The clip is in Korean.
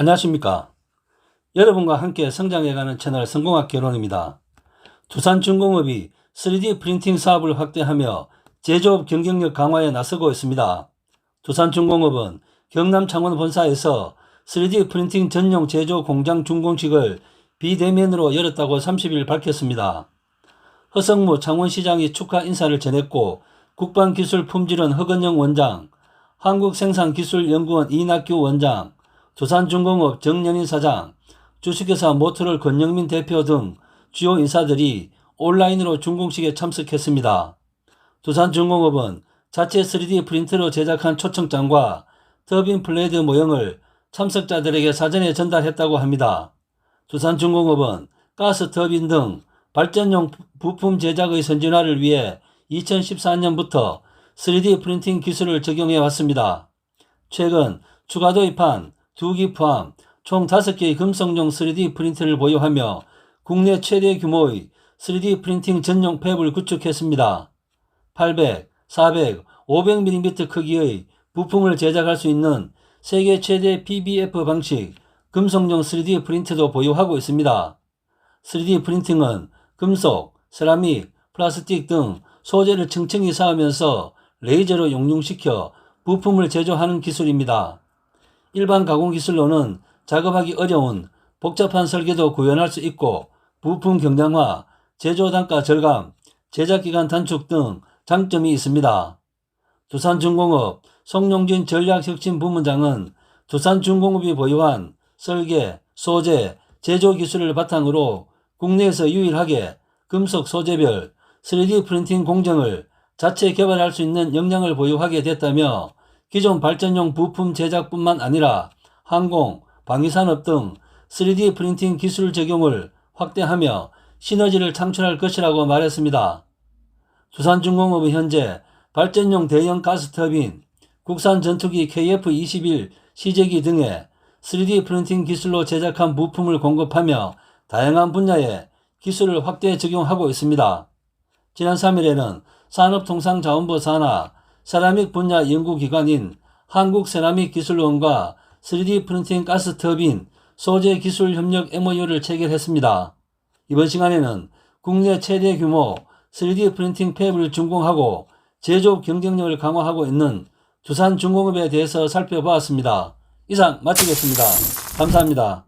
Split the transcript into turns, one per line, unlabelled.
안녕하십니까. 여러분과 함께 성장해가는 채널 성공학 개론입니다. 두산중공업이 3D 프린팅 사업을 확대하며 제조업 경쟁력 강화에 나서고 있습니다. 두산중공업은 경남 창원 본사에서 3D 프린팅 전용 제조 공장 준공식을 비대면으로 열었다고 30일 밝혔습니다. 허성무 창원시장이 축하 인사를 전했고 국방기술 품질원 허건영 원장, 한국생산기술연구원 이낙규 원장, 두산중공업 정연인 사장, 주식회사 모터를 권영민 대표 등 주요 인사들이 온라인으로 준공식에 참석했습니다. 두산중공업은 자체 3D 프린터로 제작한 초청장과 터빈 플레이드 모형을 참석자들에게 사전에 전달했다고 합니다. 두산중공업은 가스 터빈 등 발전용 부품 제작의 선진화를 위해 2014년부터 3D 프린팅 기술을 적용해 왔습니다. 최근 추가 도입한 두기 포함 총 5개의 금속용 3D 프린터를 보유하며 국내 최대 규모의 3D 프린팅 전용 팹을 구축했습니다. 800, 400, 500mm 크기의 부품을 제작할 수 있는 세계 최대 PBF 방식 금속용 3D 프린터도 보유하고 있습니다. 3D 프린팅은 금속, 세라믹, 플라스틱 등 소재를 층층이 쌓으면서 레이저로 용융시켜 부품을 제조하는 기술입니다. 일반 가공 기술로는 작업하기 어려운 복잡한 설계도 구현할 수 있고 부품 경량화, 제조 단가 절감, 제작 기간 단축 등 장점이 있습니다. 두산중공업 송용진 전략혁신 부문장은 두산중공업이 보유한 설계, 소재, 제조 기술을 바탕으로 국내에서 유일하게 금속 소재별 3D 프린팅 공정을 자체 개발할 수 있는 역량을 보유하게 됐다며 기존 발전용 부품 제작뿐만 아니라 항공, 방위산업 등 3D 프린팅 기술 적용을 확대하며 시너지를 창출할 것이라고 말했습니다. 두산중공업은 현재 발전용 대형 가스터빈, 국산 전투기 KF-21 시제기 등의 3D 프린팅 기술로 제작한 부품을 공급하며 다양한 분야에 기술을 확대 적용하고 있습니다. 지난 3일에는 산업통상자원부 산하 세라믹 분야 연구기관인 한국세라믹기술원과 3D 프린팅 가스 터빈 소재 기술 협력 MOU를 체결했습니다. 이번 시간에는 국내 최대 규모 3D 프린팅 팹을 준공하고 제조업 경쟁력을 강화하고 있는 두산 중공업에 대해서 살펴보았습니다. 이상 마치겠습니다. 감사합니다.